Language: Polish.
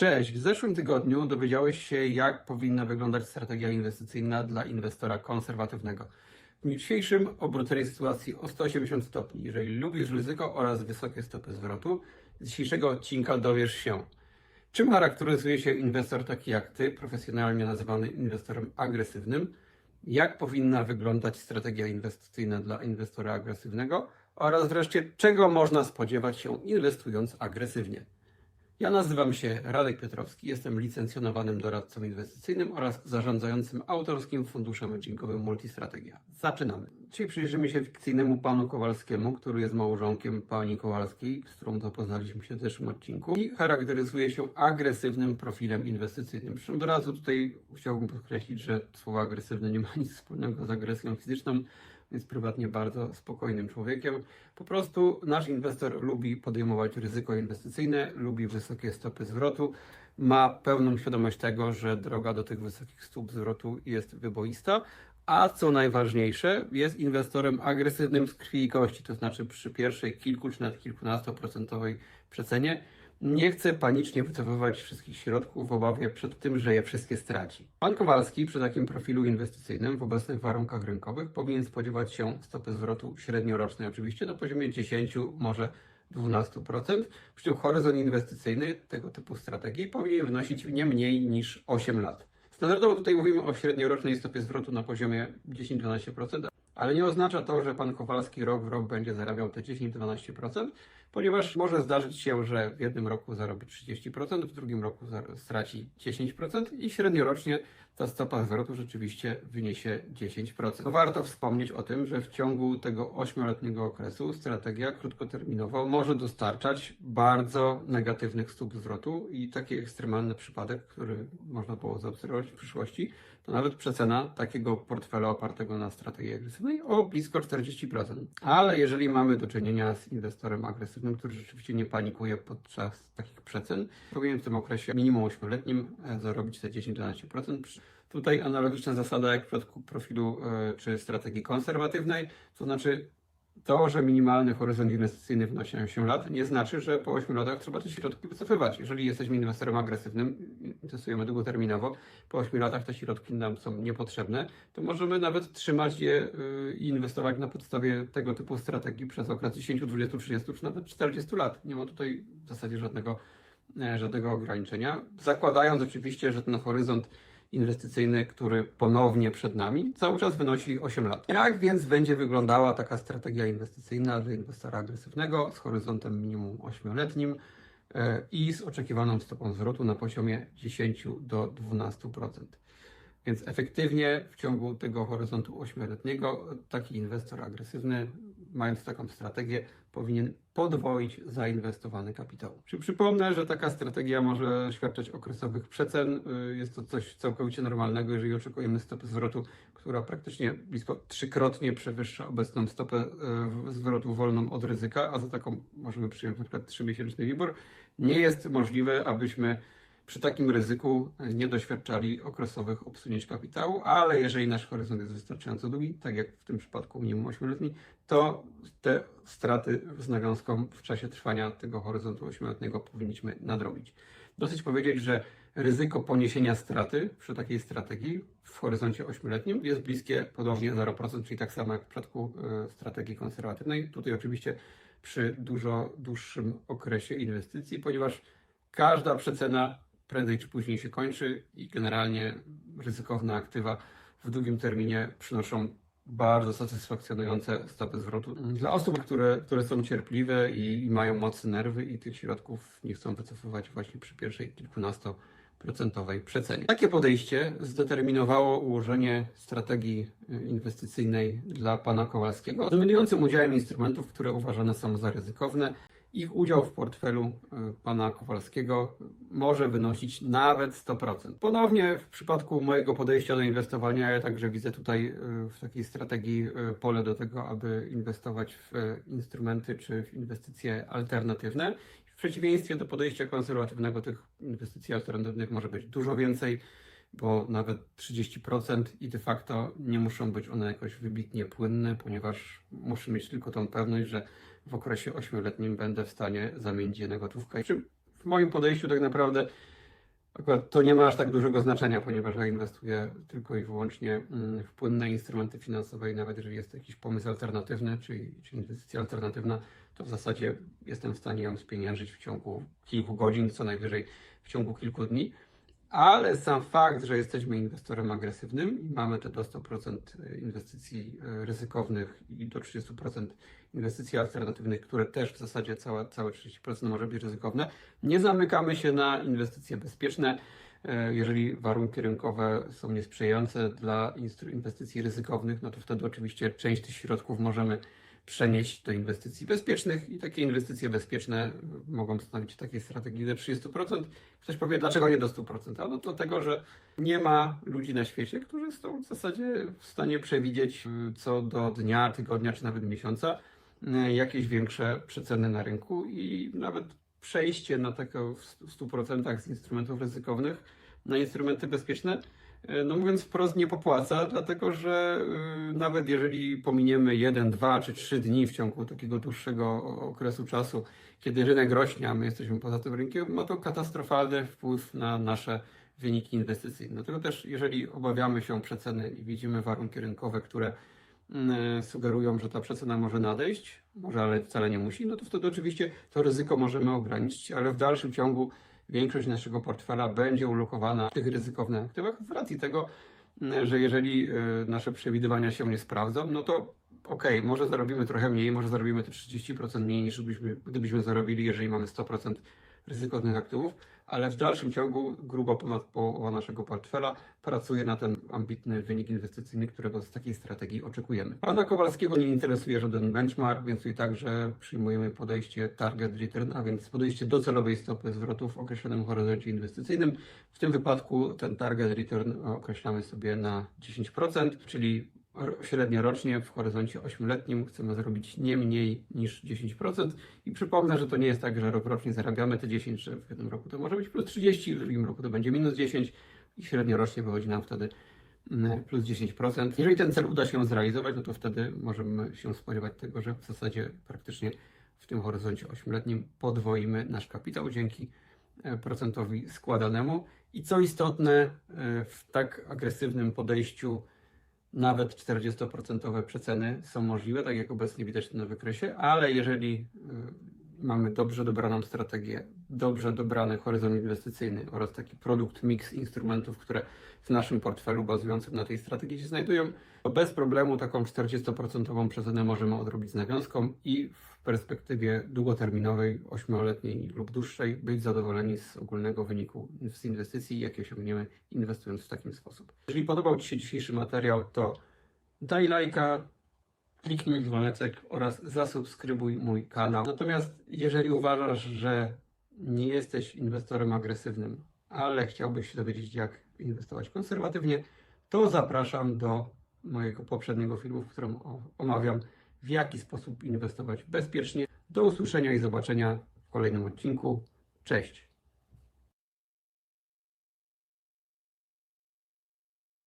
Cześć, w zeszłym tygodniu dowiedziałeś się, jak powinna wyglądać strategia inwestycyjna dla inwestora konserwatywnego. W dniu dzisiejszym obrócenie sytuacji o 180 stopni. Jeżeli lubisz ryzyko oraz wysokie stopy zwrotu, z dzisiejszego odcinka dowiesz się, czym charakteryzuje się inwestor taki jak ty, profesjonalnie nazywany inwestorem agresywnym, jak powinna wyglądać strategia inwestycyjna dla inwestora agresywnego oraz wreszcie, czego można spodziewać się inwestując agresywnie. Ja nazywam się Radek Piotrowski, jestem licencjonowanym doradcą inwestycyjnym oraz zarządzającym autorskim funduszem hedgingowym Multistrategia. Zaczynamy. Dzisiaj przyjrzymy się fikcyjnemu panu Kowalskiemu, który jest małżonkiem pani Kowalskiej, z którą zapoznaliśmy się w zeszłym odcinku i charakteryzuje się agresywnym profilem inwestycyjnym. Zresztą od razu tutaj chciałbym podkreślić, że słowo agresywne nie ma nic wspólnego z agresją fizyczną, jest prywatnie bardzo spokojnym człowiekiem. Po prostu nasz inwestor lubi podejmować ryzyko inwestycyjne, lubi wysokie stopy zwrotu, ma pełną świadomość tego, że droga do tych wysokich stóp zwrotu jest wyboista, a co najważniejsze, jest inwestorem agresywnym z krwi i kości, to znaczy przy pierwszej kilku czy nawet kilkunastoprocentowej przecenie nie chce panicznie wycofywać wszystkich środków w obawie przed tym, że je wszystkie straci. Pan Kowalski przy takim profilu inwestycyjnym w obecnych warunkach rynkowych powinien spodziewać się stopy zwrotu średniorocznej oczywiście na poziomie 10, może 12%, przy czym horyzont inwestycyjny tego typu strategii powinien wynosić nie mniej niż 8 lat. Standardowo tutaj mówimy o średniorocznej stopie zwrotu na poziomie 10-12%, ale nie oznacza to, że pan Kowalski rok w rok będzie zarabiał te 10-12%, ponieważ może zdarzyć się, że w jednym roku zarobi 30%, w drugim roku straci 10% i średniorocznie ta stopa zwrotu rzeczywiście wyniesie 10%. Warto wspomnieć o tym, że w ciągu tego 8-letniego okresu strategia krótkoterminowa może dostarczać bardzo negatywnych stóp zwrotu i taki ekstremalny przypadek, który można było zaobserwować w przyszłości, to nawet przecena takiego portfela opartego na strategii agresywnej o blisko 40%. Ale jeżeli mamy do czynienia z inwestorem agresywnym, który rzeczywiście nie panikuje podczas takich przecen, powinien w tym okresie minimum 8-letnim e, zarobić te 10-12%. Przy- Tutaj analogiczna zasada jak w przypadku profilu e, czy strategii konserwatywnej, to znaczy to, że minimalny horyzont inwestycyjny wynosi 8 lat, nie znaczy, że po 8 latach trzeba te środki wycofywać. Jeżeli jesteśmy inwestorem agresywnym, inwestujemy długoterminowo, po 8 latach te środki nam są niepotrzebne, to możemy nawet trzymać je y, i inwestować na podstawie tego typu strategii przez okres 10, 20, 30 czy nawet 40 lat. Nie ma tutaj w zasadzie żadnego, e, żadnego ograniczenia. Zakładając oczywiście, że ten horyzont inwestycyjny, który ponownie przed nami, cały czas wynosi 8 lat. Jak więc będzie wyglądała taka strategia inwestycyjna dla inwestora agresywnego z horyzontem minimum 8-letnim e, i z oczekiwaną stopą zwrotu na poziomie 10 do 12%? Więc efektywnie w ciągu tego horyzontu 8-letniego taki inwestor agresywny, mając taką strategię, powinien podwoić zainwestowany kapitał. Przy, przypomnę, że taka strategia może świadczyć okresowych przecen. Y, Jest to coś całkowicie normalnego, jeżeli oczekujemy stopy zwrotu, która praktycznie blisko trzykrotnie przewyższa obecną stopę y, zwrotu wolną od ryzyka, a za taką możemy przyjąć przykład 3-miesięczny WIBOR. Nie jest możliwe, abyśmy przy takim ryzyku nie doświadczali okresowych obsunięć kapitału, ale jeżeli nasz horyzont jest wystarczająco długi, tak jak w tym przypadku minimum 8-letni, to te straty z nawiązką w czasie trwania tego horyzontu 8-letniego powinniśmy nadrobić. Dosyć powiedzieć, że ryzyko poniesienia straty przy takiej strategii w horyzoncie 8-letnim jest bliskie podobnie 0%, czyli tak samo jak w przypadku e, strategii konserwatywnej. Tutaj oczywiście przy dużo dłuższym okresie inwestycji, ponieważ każda przecena prędzej czy później się kończy i generalnie ryzykowne aktywa w długim terminie przynoszą bardzo satysfakcjonujące stopy zwrotu. Dla osób, które, które są cierpliwe i, i mają mocne nerwy i tych środków nie chcą wycofywać właśnie przy pierwszej kilkunastoprocentowej przecenie. Takie podejście zdeterminowało ułożenie strategii y, inwestycyjnej dla pana Kowalskiego z udziałem instrumentów, które uważane są za ryzykowne ich udział w portfelu y, pana Kowalskiego może wynosić nawet 100%. Ponownie w przypadku mojego podejścia do inwestowania, ja także widzę tutaj y, w takiej strategii y, pole do tego, aby inwestować w instrumenty czy w inwestycje alternatywne. W przeciwieństwie do podejścia konserwatywnego tych inwestycji alternatywnych może być dużo więcej, bo nawet 30% i de facto nie muszą być one jakoś wybitnie płynne, ponieważ muszę mieć tylko tą pewność, że w okresie 8-letnim będę w stanie zamienić je na gotówkę. W moim podejściu tak naprawdę Akurat to nie ma aż tak dużego znaczenia, ponieważ ja inwestuję tylko i wyłącznie mm, w płynne instrumenty finansowe i nawet jeżeli jest jakiś pomysł alternatywny, czy, czy inwestycja alternatywna, to w zasadzie jestem w stanie ją spieniężyć w ciągu kilku godzin, co najwyżej w ciągu kilku dni. Ale sam fakt, że jesteśmy inwestorem agresywnym i mamy te do 100% inwestycji e, ryzykownych i do 30% inwestycji alternatywnych, które też w zasadzie całe, całe 30% może być ryzykowne, nie zamykamy się na inwestycje bezpieczne. E, Jeżeli warunki rynkowe są niesprzyjające dla inwestycji ryzykownych, no to wtedy oczywiście część tych środków możemy przenieść do inwestycji bezpiecznych i takie inwestycje bezpieczne mogą stanowić takiej strategii do 30%. Ktoś powie, dlaczego nie do 100%? A no dlatego, że nie ma ludzi na świecie, którzy są w zasadzie w stanie przewidzieć y, co do dnia, tygodnia czy nawet miesiąca y, jakieś większe przeceny na rynku i nawet przejście na taką w 100% z instrumentów ryzykownych na instrumenty bezpieczne E, no mówiąc wprost, nie popłaca, dlatego że y, nawet jeżeli pominiemy jeden, dwa czy trzy dni w ciągu takiego dłuższego okresu czasu, kiedy rynek rośnie, a my jesteśmy poza tym rynkiem, ma to katastrofalny wpływ na nasze wyniki inwestycyjne. Dlatego też, jeżeli obawiamy się przeceny i widzimy warunki rynkowe, które mm, sugerują, że ta przecena może nadejść, może ale wcale nie musi, no to wtedy oczywiście to ryzyko możemy ograniczyć, ale w dalszym ciągu większość naszego portfela będzie ulokowana w tych ryzykownych aktywach z racji tego, m, że jeżeli y, nasze przewidywania się nie sprawdzą, no to okej, może zarobimy trochę mniej, może zarobimy te 30% mniej niż gdybyśmy, gdybyśmy zarobili, jeżeli mamy 100% ryzykownych aktywów, ale w dalszym ciągu grubo ponad połowa naszego portfela pracuje na ten ambitny wynik inwestycyjny, którego z takiej strategii oczekujemy. Pana Kowalskiego nie interesuje żaden benchmark, więc i także przyjmujemy podejście target return, a więc podejście do celowej stopy zwrotu w określonym horyzoncie inwestycyjnym. W tym wypadku ten target return określamy sobie na 10%, czyli średnio rocznie w horyzoncie 8-letnim chcemy zarobić nie mniej niż 10%. I przypomnę, że to nie jest tak, że rok rocznie zarabiamy te 10, że w jednym roku to może być plus 30, w drugim roku to będzie minus 10 i średnio rocznie wychodzi nam wtedy mm, plus 10%. Jeżeli ten cel uda się zrealizować, no to wtedy możemy się spodziewać tego, że w zasadzie praktycznie w tym horyzoncie 8-letnim podwoimy nasz kapitał dzięki e, procentowi składanemu. I co istotne, e, w tak agresywnym podejściu nawet 40% przeceny są możliwe, tak jak obecnie widać na wykresie, ale jeżeli y, mamy dobrze dobraną strategię, dobrze dobrany horyzont inwestycyjny oraz taki produkt mix instrumentów, które w naszym portfelu bazującym na tej strategii się znajdują, to bez problemu taką 40% przecenę możemy odrobić z nawiązką i w perspektywie długoterminowej, 8-letniej lub dłuższej być zadowoleni z ogólnego wyniku z inwestycji, jakie osiągniemy inwestując w taki sposób. Jeżeli podobał Ci się dzisiejszy materiał, to daj lajka, kliknij dzwoneczek oraz zasubskrybuj mój kanał. Natomiast jeżeli uważasz, że nie jesteś inwestorem agresywnym, ale chciałbyś się dowiedzieć, jak inwestować konserwatywnie, to zapraszam do mojego poprzedniego filmu, w którym omawiam, w jaki sposób inwestować bezpiecznie. Do usłyszenia i zobaczenia w kolejnym odcinku. Cześć!